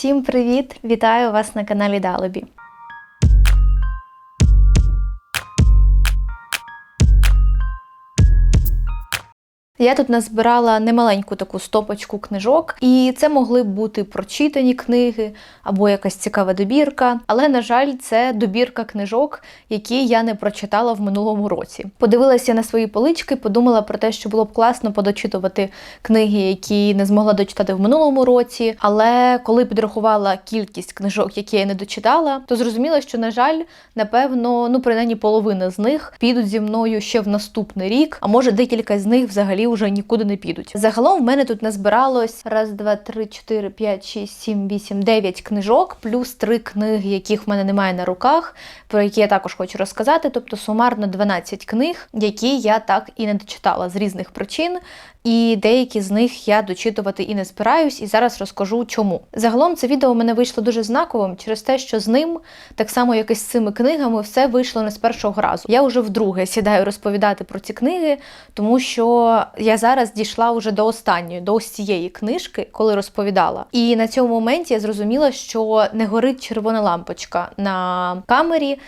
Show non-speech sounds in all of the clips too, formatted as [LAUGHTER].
Всім привіт! Вітаю вас на каналі Далебі. Я тут назбирала немаленьку таку стопочку книжок, і це могли б бути прочитані книги або якась цікава добірка. Але, на жаль, це добірка книжок, які я не прочитала в минулому році. Подивилася на свої полички, подумала про те, що було б класно подочитувати книги, які не змогла дочитати в минулому році. Але коли підрахувала кількість книжок, які я не дочитала, то зрозуміла, що, на жаль, напевно, ну принаймні половина з них підуть зі мною ще в наступний рік, а може декілька з них взагалі вже нікуди не підуть. Загалом в мене тут назбиралось раз, два, три, чотири, п'ять, шість, сім, вісім, дев'ять книжок, плюс три книги, яких в мене немає на руках, про які я також хочу розказати. Тобто сумарно 12 книг, які я так і не дочитала з різних причин. І деякі з них я дочитувати і не спираюсь, і зараз розкажу чому. Загалом це відео мене вийшло дуже знаковим через те, що з ним, так само як і з цими книгами, все вийшло не з першого разу. Я вже вдруге сідаю розповідати про ці книги, тому що я зараз дійшла вже до останньої, до ось цієї книжки, коли розповідала. І на цьому моменті я зрозуміла, що не горить червона лампочка на камері.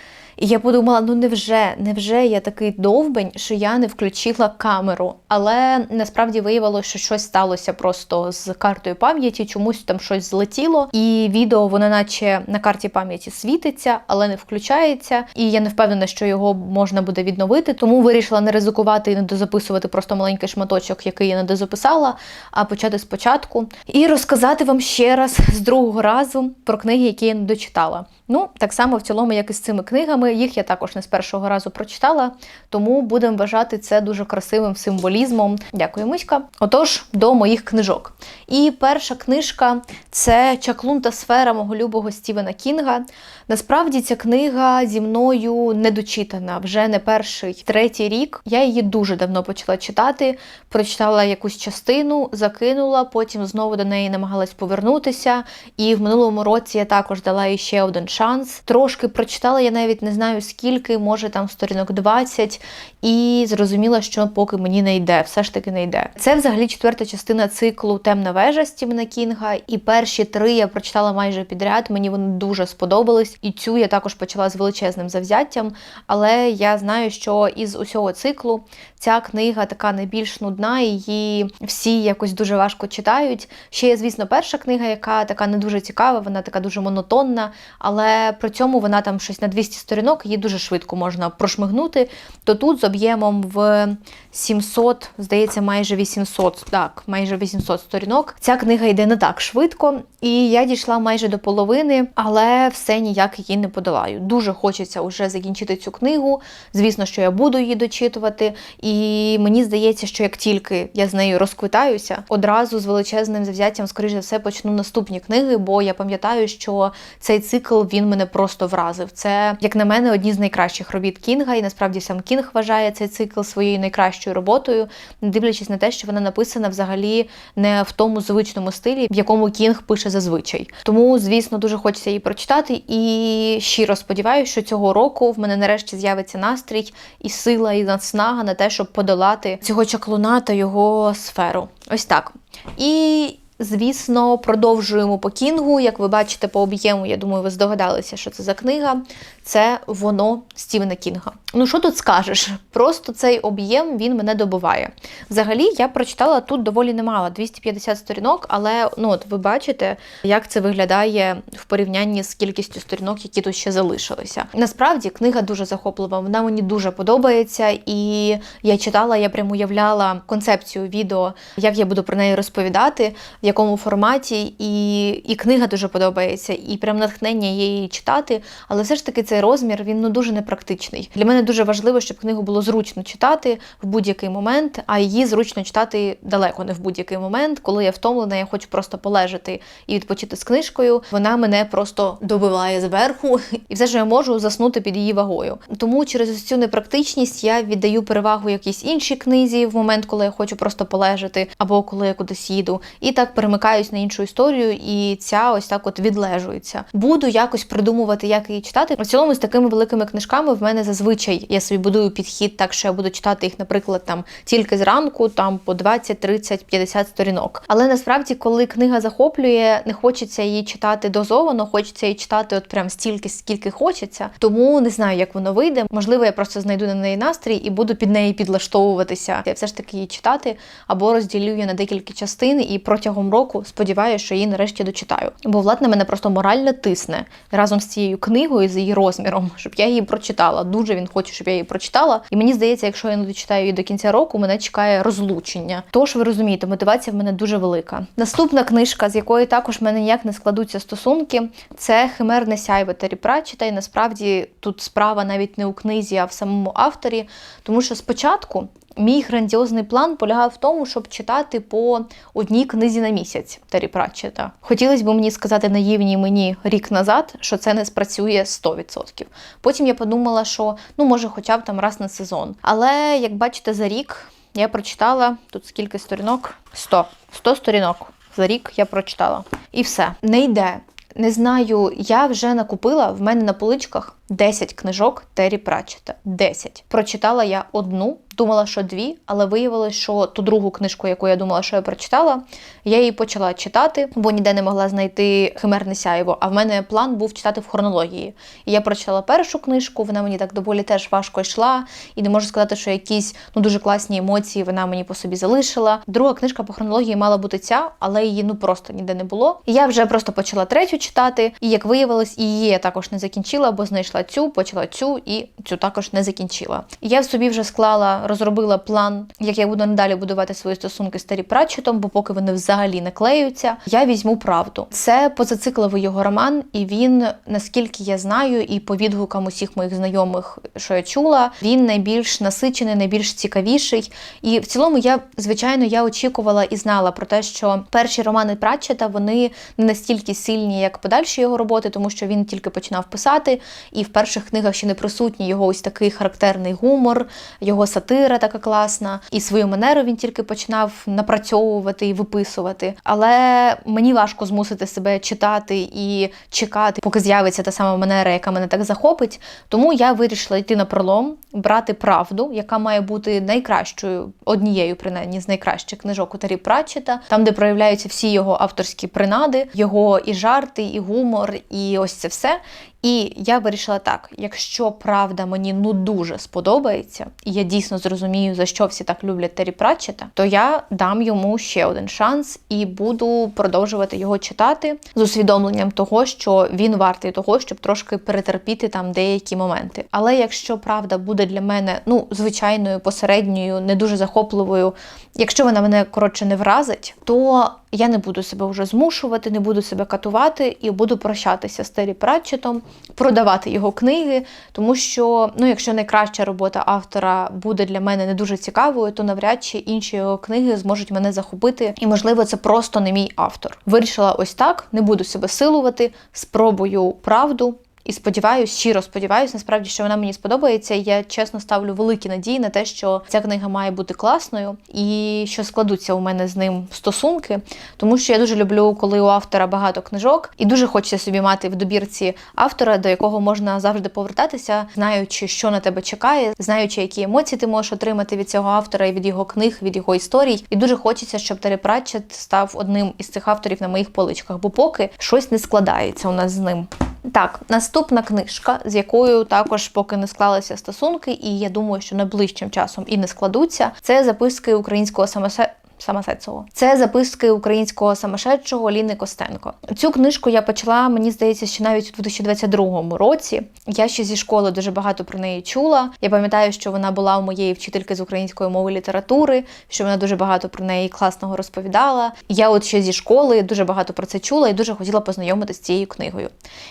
І я подумала: ну невже, невже я такий довбень, що я не включила камеру? Але насправді виявилося, що щось сталося просто з картою пам'яті, чомусь там щось злетіло, і відео воно, наче на карті пам'яті світиться, але не включається. І я не впевнена, що його можна буде відновити, тому вирішила не ризикувати і не дозаписувати просто маленький шматочок, який я не дозаписала, а почати спочатку і розказати вам ще раз з другого разу про книги, які я не дочитала. Ну, так само в цілому, як і з цими книгами, їх я також не з першого разу прочитала, тому будемо вважати це дуже красивим символізмом. Дякую, Миська. Отож, до моїх книжок. І перша книжка це Чаклунта сфера мого любого Стівена Кінга. Насправді ця книга зі мною не дочитана вже не перший третій рік. Я її дуже давно почала читати, прочитала якусь частину, закинула, потім знову до неї намагалась повернутися. І в минулому році я також дала їй ще один шанс. Трошки прочитала, я навіть не знаю скільки, може там сторінок 20, і зрозуміла, що поки мені не йде, все ж таки не йде. Це взагалі четверта частина циклу Темна вежа Стівена Кінга. І перші три я прочитала майже підряд. Мені вони дуже сподобались. І цю я також почала з величезним завзяттям. Але я знаю, що із усього циклу ця книга така найбільш нудна, її всі якось дуже важко читають. Ще є, звісно, перша книга, яка така не дуже цікава, вона така дуже монотонна, але при цьому вона там щось на 200 сторінок, її дуже швидко можна прошмигнути. То тут з об'ємом в 700, здається, майже 800, так, майже 800 сторінок. Ця книга йде не так швидко, і я дійшла майже до половини, але все ніяк її не подолаю. Дуже хочеться вже закінчити цю книгу. Звісно, що я буду її дочитувати, і мені здається, що як тільки я з нею розквитаюся, одразу з величезним завзяттям, скоріш за все, почну наступні книги, бо я пам'ятаю, що цей цикл він мене просто вразив. Це, як на мене, одні з найкращих робіт Кінга, і насправді сам Кінг вважає цей цикл своєю найкращою роботою, не дивлячись на те, що вона написана взагалі не в тому звичному стилі, в якому Кінг пише зазвичай. Тому, звісно, дуже хочеться її прочитати. І щиро сподіваюся, що цього року в мене нарешті з'явиться настрій і сила, і наснага на те, щоб подолати цього чаклуна та його сферу. Ось так. І Звісно, продовжуємо по Кінгу. Як ви бачите по об'єму, я думаю, ви здогадалися, що це за книга. Це воно Стівена Кінга. Ну, що тут скажеш? Просто цей об'єм він мене добиває. Взагалі, я прочитала тут доволі немало 250 сторінок, але ну, от ви бачите, як це виглядає в порівнянні з кількістю сторінок, які тут ще залишилися. Насправді, книга дуже захоплива, вона мені дуже подобається, і я читала, я прямо уявляла концепцію відео, як я буду про неї розповідати якому форматі, і і книга дуже подобається, і прям натхнення є її читати. Але все ж таки цей розмір він ну дуже непрактичний. Для мене дуже важливо, щоб книгу було зручно читати в будь-який момент, а її зручно читати далеко не в будь-який момент, коли я втомлена, я хочу просто полежати і відпочити з книжкою. Вона мене просто добиває зверху, [LAUGHS] і все ж я можу заснути під її вагою. Тому через цю непрактичність я віддаю перевагу якійсь іншій книзі в момент, коли я хочу просто полежати, або коли я кудись їду. І так перемикаюсь на іншу історію, і ця ось так от відлежується. Буду якось придумувати, як її читати. В цілому з такими великими книжками в мене зазвичай я собі будую підхід, так що я буду читати їх, наприклад, там тільки зранку, там по 20, 30, 50 сторінок. Але насправді, коли книга захоплює, не хочеться її читати дозовано, хочеться її читати от прям стільки, скільки хочеться. Тому не знаю, як воно вийде. Можливо, я просто знайду на неї настрій і буду під неї підлаштовуватися. Я все ж таки її читати або розділю її на декілька частин і протягом року сподіваюся, що її нарешті дочитаю. Бо влад мене просто морально тисне разом з цією книгою, з її розміром, [LAUGHS] щоб я її прочитала. Дуже він хоче, щоб я її прочитала. І мені здається, якщо я не дочитаю її до кінця року, мене чекає розлучення. Тож ви розумієте, мотивація в мене дуже велика. Наступна книжка, з якої також в мене ніяк не складуться стосунки, це Химерне сяйво Террі Пратчета. І насправді тут справа навіть не у книзі, а в самому авторі. Тому що спочатку Мій грандіозний план полягав в тому, щоб читати по одній книзі на місяць Террі Пратчета. Хотілося б мені сказати наївній мені рік назад, що це не спрацює 100%. Потім я подумала, що ну може, хоча б там раз на сезон. Але як бачите, за рік я прочитала тут скільки сторінок? 100. 100 сторінок. За рік я прочитала. І все не йде. Не знаю, я вже накупила в мене на поличках 10 книжок Террі Пратчета. 10. Прочитала я одну, думала, що дві, але виявилось, що ту другу книжку, яку я думала, що я прочитала, я її почала читати, бо ніде не могла знайти Химерне сяйво. А в мене план був читати в хронології. І я прочитала першу книжку, вона мені так доволі теж важко йшла, і не можу сказати, що якісь ну дуже класні емоції вона мені по собі залишила. Друга книжка по хронології мала бути ця, але її ну просто ніде не було. І я вже просто почала третю читати, і як виявилось, її я також не закінчила, бо знайшла цю, почала цю і цю також не закінчила. Я собі вже склала, розробила план, як я буду надалі будувати свої стосунки з Террі Пратчетом, бо поки вони взагалі не клеються, я візьму правду. Це позацикливий його роман, і він, наскільки я знаю, і по відгукам усіх моїх знайомих, що я чула, він найбільш насичений, найбільш цікавіший. І в цілому, я звичайно я очікувала і знала про те, що перші романи Пратчета вони не настільки сильні, як подальші його роботи, тому що він тільки починав писати, і в перших книгах ще не присутній його ось такий характерний гумор, його сатира така класна, і свою манеру він тільки починав напрацьовувати і виписувати. Але мені важко змусити себе читати і чекати, поки з'явиться та сама манера, яка мене так захопить. Тому я вирішила йти на пролом, брати правду, яка має бути найкращою, однією принаймні з найкращих книжок у Тарі Пратчета, там, де проявляються всі його авторські принади, його і жарти, і гумор, і ось це все. І я вирішила так: якщо правда мені ну дуже сподобається, і я дійсно зрозумію, за що всі так люблять Террі Пратчета, то я дам йому ще один шанс і буду продовжувати його читати з усвідомленням того, що він вартий того, щоб трошки перетерпіти там деякі моменти. Але якщо правда буде для мене ну звичайною, посередньою, не дуже захопливою, якщо вона мене коротше не вразить, то я не буду себе вже змушувати, не буду себе катувати і буду прощатися з Террі Пратчетом, продавати його книги, тому що, ну, якщо найкраща робота автора буде для мене не дуже цікавою, то навряд чи інші його книги зможуть мене захопити, і, можливо, це просто не мій автор. Вирішила ось так, не буду себе силувати, спробую правду. І сподіваюся, щиро сподіваюся, насправді, що вона мені сподобається. Я чесно ставлю великі надії на те, що ця книга має бути класною і що складуться у мене з ним стосунки, тому що я дуже люблю, коли у автора багато книжок, і дуже хочеться собі мати в добірці автора, до якого можна завжди повертатися, знаючи, що на тебе чекає, знаючи, які емоції ти можеш отримати від цього автора і від його книг, від його історій. І дуже хочеться, щоб Терри Пратчет став одним із цих авторів на моїх поличках, бо поки щось не складається у нас з ним. Так, наступна книжка, з якою також поки не склалися стосунки, і я думаю, що найближчим часом і не складуться. Це записки українського самосе. Самосецового. Це записки українського самошедшого Ліни Костенко. Цю книжку я почала, мені здається, ще навіть у 2022 році. Я ще зі школи дуже багато про неї чула. Я пам'ятаю, що вона була у моєї вчительки з української мови і літератури, що вона дуже багато про неї класного розповідала. Я от ще зі школи дуже багато про це чула і дуже хотіла познайомитися з цією книгою.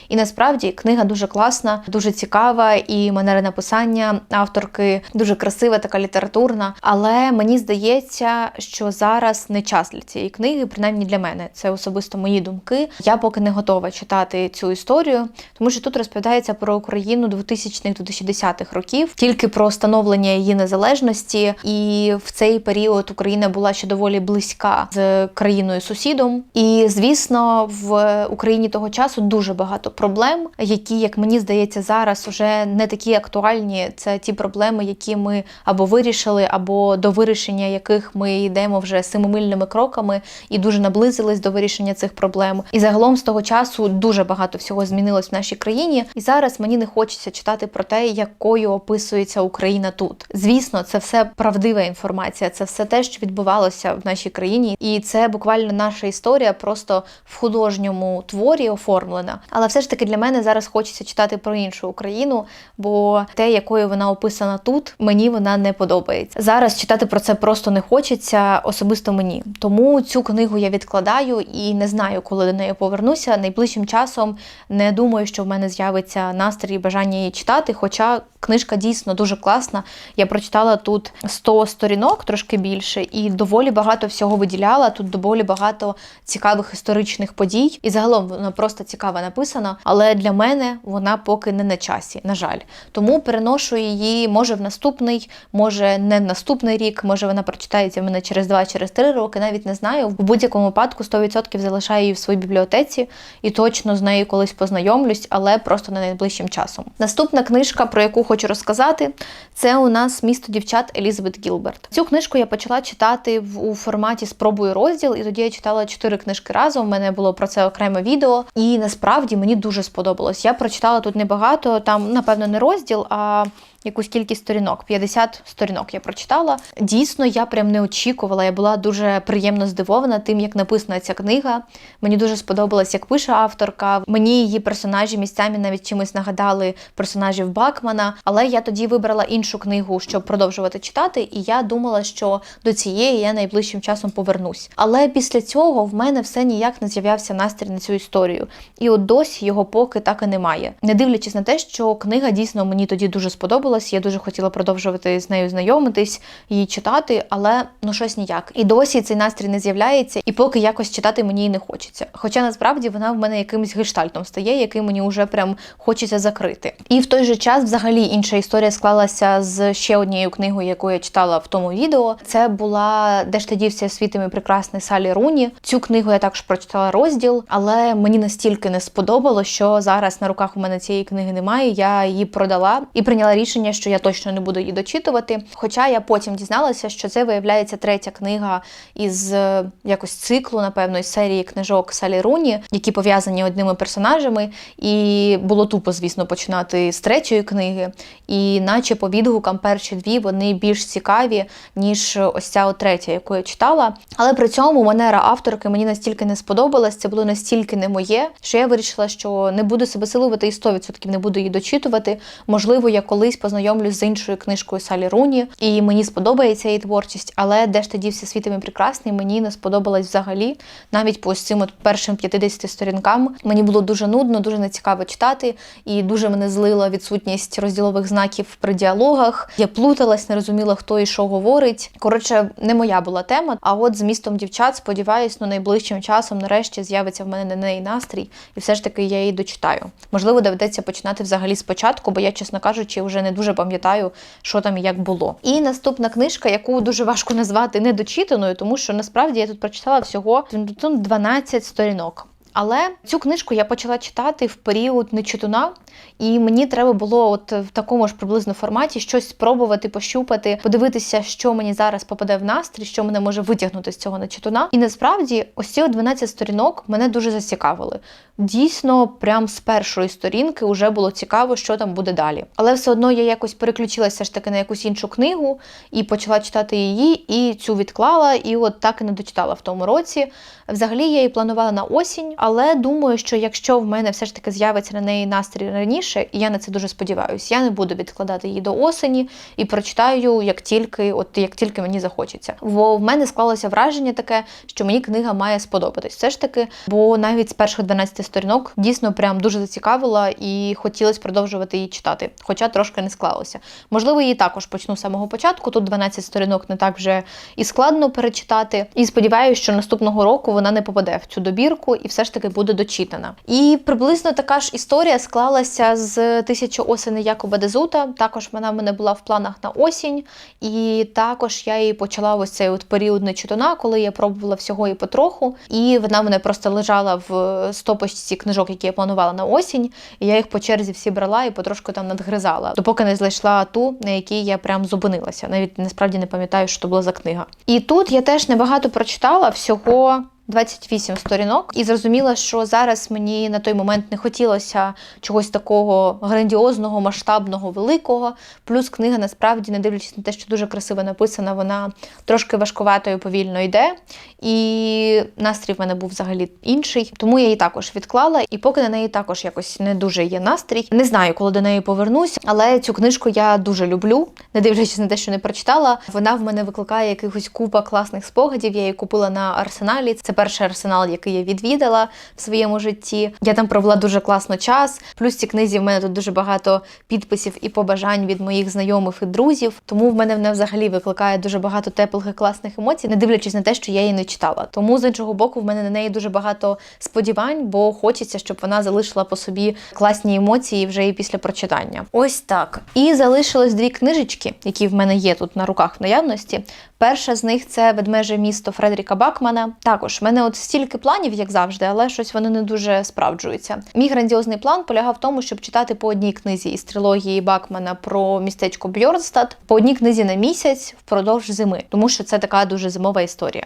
І насправді книга дуже класна, дуже цікава, і манера написання авторки дуже красива, така літературна. Але мені здається, що зараз не час для цієї книги, принаймні для мене. Це особисто мої думки. Я поки не готова читати цю історію, тому що тут розповідається про Україну 2000-2010-х років, тільки про становлення її незалежності. І в цей період Україна була ще доволі близька з країною сусідом. І звісно, в Україні того часу дуже багато проблем, які, як мені здається, зараз вже не такі актуальні. Це ті проблеми, які ми або вирішили, або до вирішення яких ми йдемо вже семимильними кроками і дуже наблизились до вирішення цих проблем. І загалом з того часу дуже багато всього змінилось в нашій країні. І зараз мені не хочеться читати про те, якою описується Україна тут. Звісно, це все правдива інформація, це все те, що відбувалося в нашій країні, і це буквально наша історія, просто в художньому творі оформлена. Але все ж таки для мене зараз хочеться читати про іншу Україну, бо те, якою вона описана тут, мені вона не подобається. Зараз читати про це просто не хочеться, особисто мені. Тому цю книгу я відкладаю і не знаю, коли до неї повернуся. Найближчим часом не думаю, що в мене з'явиться настрій і бажання її читати. Хоча книжка дійсно дуже класна. Я прочитала тут 100 сторінок, трошки більше, і доволі багато всього виділяла. Тут доволі багато цікавих історичних подій. І загалом вона просто цікаво написана. Але для мене вона поки не на часі, на жаль. Тому переношу її може в наступний, може не в наступний рік, може вона прочитається в мене через 2 через 3 роки. Навіть не знаю. В будь-якому випадку 100% залишаю її в своїй бібліотеці і точно з нею колись познайомлюсь, але просто не найближчим часом. Наступна книжка, про яку хочу розказати, це у нас місто дівчат Елізабет Гілберт. Цю книжку я почала читати у форматі спробую розділ, і тоді я читала чотири книжки разом. У мене було про це окреме відео, і насправді мені дуже сподобалось. Я прочитала тут небагато, там, напевно, не розділ, а якусь кількість сторінок. 50 сторінок я прочитала. Дійсно, я прям не очікувала. Я була дуже приємно здивована тим, як написана ця книга. Мені дуже сподобалось, як пише авторка. Мені її персонажі місцями навіть чимось нагадали персонажів Бакмана. Але я тоді вибрала іншу книгу, щоб продовжувати читати, і я думала, що до цієї я найближчим часом повернусь. Але після цього в мене все ніяк не з'являвся настрій на цю історію. І от досі його поки так і немає. Не дивлячись на те, що книга дійсно мені тоді дуже сподобалась сподобалась. Я дуже хотіла продовжувати з нею знайомитись, її читати, але ну щось ніяк. І досі цей настрій не з'являється, і поки якось читати мені і не хочеться. Хоча насправді вона в мене якимось гештальтом стає, який мені вже прям хочеться закрити. І в той же час, взагалі, інша історія склалася з ще однією книгою, яку я читала в тому відео. Це була Де ж ти дівся світом і прекрасний Салі Руні. Цю книгу я також прочитала розділ, але мені настільки не сподобалось, що зараз на руках у мене цієї книги немає. Я її продала і прийняла рішення що я точно не буду її дочитувати. Хоча я потім дізналася, що це виявляється третя книга із е, якось циклу, напевно, із серії книжок Салі Руні, які пов'язані одними персонажами. І було тупо, звісно, починати з третьої книги. І наче по відгукам перші дві вони більш цікаві, ніж ось ця третя, яку я читала. Але при цьому манера авторки мені настільки не сподобалась, це було настільки не моє, що я вирішила, що не буду себе силувати і 100% не буду її дочитувати. Можливо, я колись познайомлюсь з іншою книжкою Салі Руні, і мені сподобається її творчість, але де ж тоді всі світами прекрасний, мені не сподобалось взагалі. Навіть по ось цим от першим 50 сторінкам мені було дуже нудно, дуже нецікаво читати, і дуже мене злила відсутність розділових знаків при діалогах. Я плуталась, не розуміла, хто і що говорить. Коротше, не моя була тема. А от з містом дівчат, сподіваюсь, ну найближчим часом нарешті з'явиться в мене на неї настрій, і все ж таки я її дочитаю. Можливо, доведеться починати взагалі спочатку, бо я, чесно кажучи, вже не дуже дуже пам'ятаю, що там і як було. І наступна книжка, яку дуже важко назвати недочитаною, тому що насправді я тут прочитала всього 12 сторінок. Але цю книжку я почала читати в період нечитуна, і мені треба було от в такому ж приблизно форматі щось спробувати, пощупати, подивитися, що мені зараз попаде в настрій, що мене може витягнути з цього нечитуна. І насправді, ось ці 12 сторінок мене дуже зацікавили. Дійсно, прям з першої сторінки вже було цікаво, що там буде далі. Але все одно я якось переключилася ж таки на якусь іншу книгу і почала читати її, і цю відклала, і от так і не дочитала в тому році. Взагалі я її планувала на осінь Але думаю, що якщо в мене все ж таки з'явиться на неї настрій раніше, і я на це дуже сподіваюся, я не буду відкладати її до осені і прочитаю як тільки, от як тільки мені захочеться. Бо в мене склалося враження таке, що мені книга має сподобатись. Все ж таки, бо навіть з перших 12 сторінок дійсно прям дуже зацікавила і хотілося продовжувати її читати, хоча трошки не склалося. Можливо, її також почну з самого початку. Тут 12 сторінок не так вже і складно перечитати. І сподіваюся, що наступного року вона не попаде в цю добірку і все ж таки буде дочитана. І приблизно така ж історія склалася з тисячу осени Якоба Дезута. Також вона в мене була в планах на осінь, і також я її почала ось цей от період нечитана, коли я пробувала всього і потроху. І вона в мене просто лежала в стопочці книжок, які я планувала на осінь. І я їх по черзі всі брала і потрошку там надгризала, допоки не знайшла ту, на якій я прям зупинилася. Навіть насправді не пам'ятаю, що то була за книга. І тут я теж небагато прочитала всього. 28 сторінок, і зрозуміла, що зараз мені на той момент не хотілося чогось такого грандіозного, масштабного, великого. Плюс книга насправді, не дивлячись на те, що дуже красиво написана, вона трошки важкувато і повільно йде. І настрій в мене був взагалі інший. Тому я її також відклала, і поки на неї також якось не дуже є настрій. Не знаю, коли до неї повернусь, але цю книжку я дуже люблю, не дивлячись на те, що не прочитала. Вона в мене викликає якихось купа класних спогадів. Я її купила на арсеналі. Це перший арсенал, який я відвідала в своєму житті. Я там провела дуже класно час. Плюс ці книзі в мене тут дуже багато підписів і побажань від моїх знайомих і друзів. Тому в мене вона взагалі викликає дуже багато теплих і класних емоцій, не дивлячись на те, що я її не читала. Тому з іншого боку, в мене на неї дуже багато сподівань, бо хочеться, щоб вона залишила по собі класні емоції вже і після прочитання. Ось так. І залишилось дві книжечки, які в мене є тут на руках в наявності. Перша з них це ведмеже місто Фредеріка Бакмана. Також в мене от стільки планів, як завжди, але щось вони не дуже справджуються. Мій грандіозний план полягав в тому, щоб читати по одній книзі із трилогії Бакмана про містечко Бьорнстад, по одній книзі на місяць впродовж зими, тому що це така дуже зимова історія.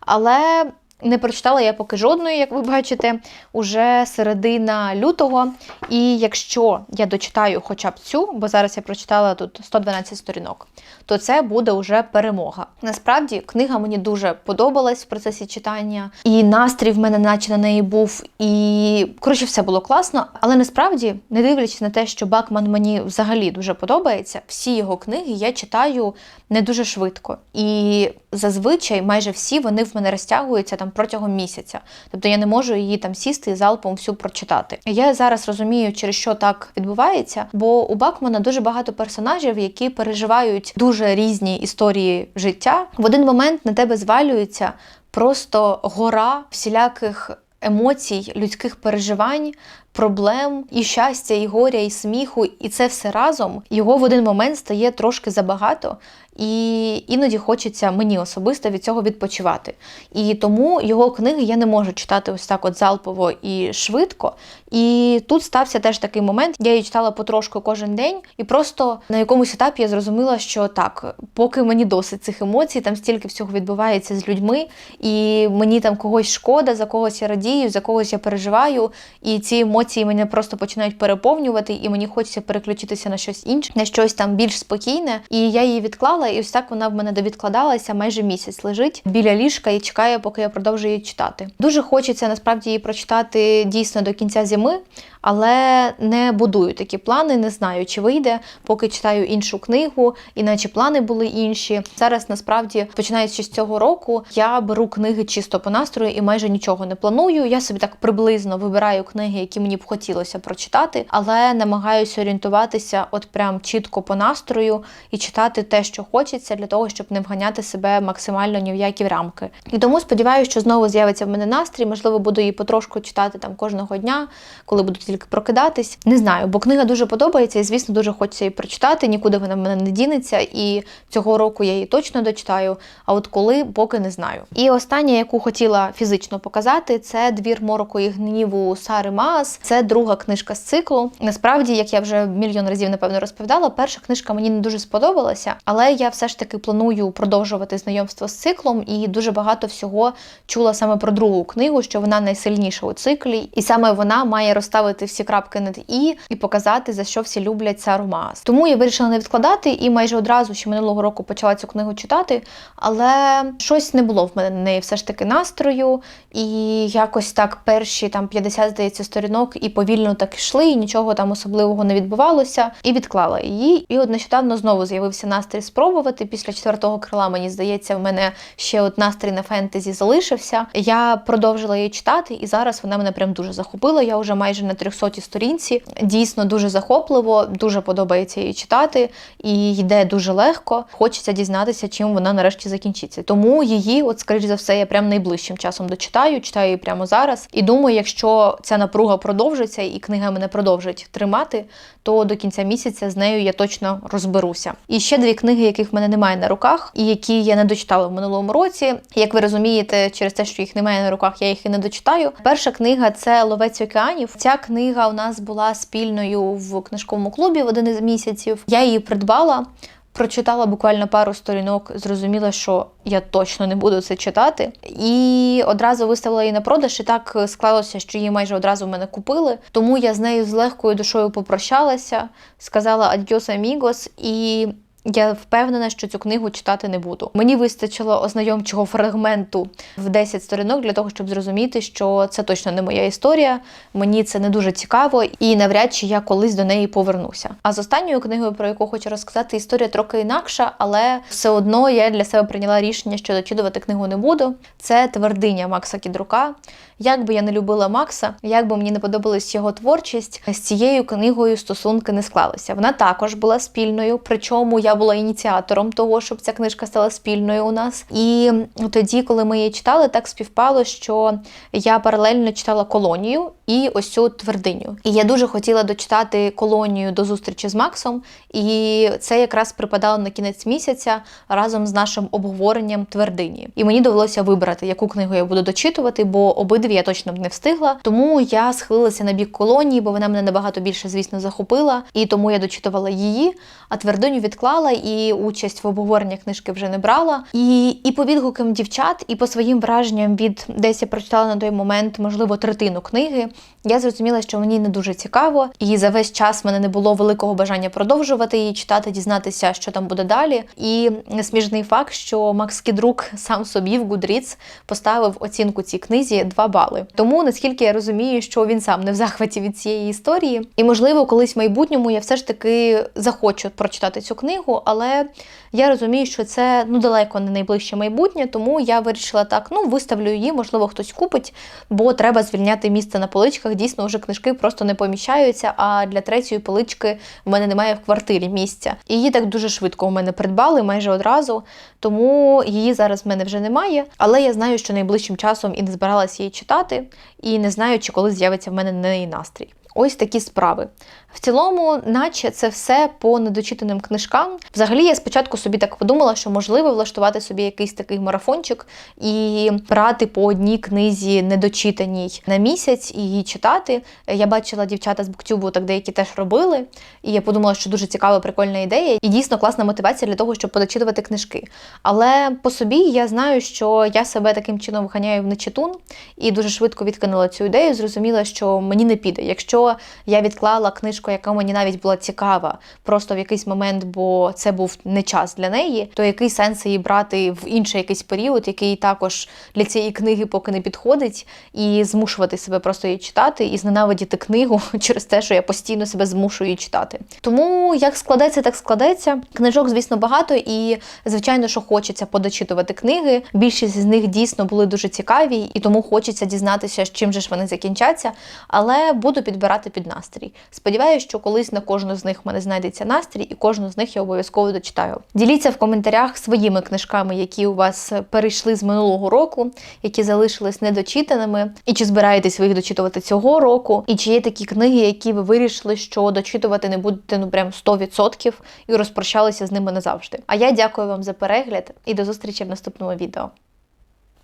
Але не прочитала я поки жодної, як ви бачите, уже середина лютого. І якщо я дочитаю хоча б цю, бо зараз я прочитала тут 112 сторінок, то це буде вже перемога. Насправді книга мені дуже подобалась в процесі читання, і настрій в мене, наче на неї був, і коротше, все було класно. Але насправді, не дивлячись на те, що Бакман мені взагалі дуже подобається, всі його книги я читаю не дуже швидко. І зазвичай майже всі вони в мене розтягуються там протягом місяця. Тобто я не можу її там сісти і залпом всю прочитати. Я зараз розумію, через що так відбувається, бо у Бакмана дуже багато персонажів, які переживають дуже різні історії життя. В один момент на тебе звалюється просто гора всіляких. Емоцій, людських переживань, проблем, і щастя, і горя, і сміху, і це все разом його в один момент стає трошки забагато, і іноді хочеться мені особисто від цього відпочивати. І тому його книги я не можу читати ось так от залпово і швидко. І тут стався теж такий момент. Я її читала потрошку кожен день, і просто на якомусь етапі я зрозуміла, що так, поки мені досить цих емоцій, там стільки всього відбувається з людьми, і мені там когось шкода, за когось я радію, за когось я переживаю, і ці емоції мене просто починають переповнювати, і мені хочеться переключитися на щось інше, на щось там більш спокійне. І я її відклала, і ось так вона в мене довідкладалася, майже місяць лежить біля ліжка і чекає, поки я продовжую її читати. Дуже хочеться насправді її прочитати дійсно до кінця зими, але не будую такі плани, не знаю, чи вийде, поки читаю іншу книгу, іначе плани були інші. Зараз насправді, починаючи з цього року, я беру книги чисто по настрою і майже нічого не планую. Я собі так приблизно вибираю книги, які мені б хотілося прочитати, але намагаюся орієнтуватися, от прям чітко по настрою і читати те, що хочеться, для того, щоб не вганяти себе максимально ні в які рамки. І тому сподіваюся, що знову з'явиться в мене настрій. Можливо, буду її потрошку читати там кожного дня, коли буду тільки прокидатись. Не знаю, бо книга дуже подобається, і звісно, дуже хочеться її прочитати. Нікуди вона в мене не дінеться, і цього року я її точно дочитаю. А от коли, поки не знаю. І остання, яку хотіла фізично показати, це двір мороку і гніву Сари Маас. Це друга книжка з циклу. Насправді, як я вже мільйон разів напевно розповідала, перша книжка мені не дуже сподобалася, але я все ж таки планую продовжувати знайомство з циклом і дуже багато всього чула саме про другу книгу, що вона найсильніша у циклі, і саме вона має розставити всі крапки над і і показати за що всі люблять Сару Маас. Тому я вирішила не відкладати і майже одразу ще минулого року почала цю книгу читати, але щось не було в мене на неї все ж таки настрою, і якось так перші там 50, здається, сторінок і повільно так йшли, і нічого там особливого не відбувалося, і відклала її. І от нещодавно знову з'явився настрій спробувати. Після четвертого крила, мені здається, в мене ще от настрій на фентезі залишився. Я продовжила її читати, і зараз вона мене прям дуже захопила. Я вже майже на 300 сторінці. Дійсно дуже захопливо, дуже подобається її читати, і йде дуже легко. Хочеться дізнатися, чим вона нарешті закінчиться. Тому її, от скоріш за все, я прям найближчим часом дочитаю, читаю її прямо зараз. І думаю, якщо ця напруга продовжиться і книга мене продовжить тримати, то до кінця місяця з нею я точно розберуся. І ще дві книги, яких в мене немає на руках, і які я не дочитала в минулому році. Як ви розумієте, через те, що їх немає на руках, я їх і не дочитаю. Перша книга це Ловець океанів. Ця книга у нас була спільною в книжковому клубі в один із місяців. Я її придбала. Прочитала буквально пару сторінок, зрозуміла, що я точно не буду це читати. І одразу виставила її на продаж, і так склалося, що її майже одразу в мене купили. Тому я з нею з легкою душою попрощалася, сказала адьос амігос і я впевнена, що цю книгу читати не буду. Мені вистачило ознайомчого фрагменту в 10 сторінок для того, щоб зрозуміти, що це точно не моя історія. Мені це не дуже цікаво, і навряд чи я колись до неї повернуся. А з останньою книгою, про яку хочу розказати, історія трохи інакша, але все одно я для себе прийняла рішення, що дочитувати книгу не буду. Це твердиня Макса Кідрука. Як би я не любила Макса, як би мені не подобалась його творчість, з цією книгою стосунки не склалися. Вона також була спільною, причому я була ініціатором того, щоб ця книжка стала спільною у нас. І тоді, коли ми її читали, так співпало, що я паралельно читала колонію і ось цю твердиню. І я дуже хотіла дочитати колонію до зустрічі з Максом, і це якраз припадало на кінець місяця разом з нашим обговоренням твердині. І мені довелося вибрати, яку книгу я буду дочитувати, бо обидві я точно б не встигла. Тому я схилилася на бік колонії, бо вона мене набагато більше, звісно, захопила. І тому я дочитувала її, а твердиню відклала і участь в обговоренні книжки вже не брала. І і по відгукам дівчат, і по своїм враженням від десь я прочитала на той момент, можливо, третину книги. Я зрозуміла, що мені не дуже цікаво, і за весь час в мене не було великого бажання продовжувати її читати, дізнатися, що там буде далі. І смішний факт, що Макс Кідрук сам собі в Goodreads поставив оцінку цій книзі 2 бали. Тому наскільки я розумію, що він сам не в захваті від цієї історії, і можливо, колись в майбутньому я все ж таки захочу прочитати цю книгу, але я розумію, що це ну далеко не найближче майбутнє, тому я вирішила так: ну виставлю її, можливо, хтось купить, бо треба звільняти місце на поличках. Дійсно, вже книжки просто не поміщаються. А для третьої полички в мене немає в квартирі місця. І її так дуже швидко у мене придбали майже одразу, тому її зараз в мене вже немає. Але я знаю, що найближчим часом і не збиралася її читати, і не знаю, чи коли з'явиться в мене неї настрій. Ось такі справи. В цілому, наче це все по недочитаним книжкам. Взагалі, я спочатку собі так подумала, що можливо влаштувати собі якийсь такий марафончик і брати по одній книзі недочитаній на місяць і її читати. Я бачила дівчата з Буктюбу, так деякі теж робили. І я подумала, що дуже цікава, прикольна ідея, і дійсно класна мотивація для того, щоб подочитувати книжки. Але по собі я знаю, що я себе таким чином вганяю в нечитун і дуже швидко відкинула цю ідею. Зрозуміла, що мені не піде. Якщо я відклала книжку, яка мені навіть була цікава, просто в якийсь момент, бо це був не час для неї, то який сенс її брати в інший якийсь період, який також для цієї книги поки не підходить, і змушувати себе просто її читати, і зненавидіти книгу [LAUGHS] через те, що я постійно себе змушую її читати. Тому як складеться, так складеться. Книжок, звісно, багато, і звичайно, що хочеться подочитувати книги. Більшість з них дійсно були дуже цікаві, і тому хочеться дізнатися, чим же ж вони закінчаться. Але буду підбирати під настрій. Сподіваюся, що колись на кожну з них в мене знайдеться настрій, і кожну з них я обов'язково дочитаю. Діліться в коментарях своїми книжками, які у вас перейшли з минулого року, які залишились недочитаними, і чи збираєтесь ви їх дочитувати цього року, і чи є такі книги, які ви вирішили, що дочитувати не будете ну прям 100% і розпрощалися з ними назавжди. А я дякую вам за перегляд і до зустрічі в наступному відео.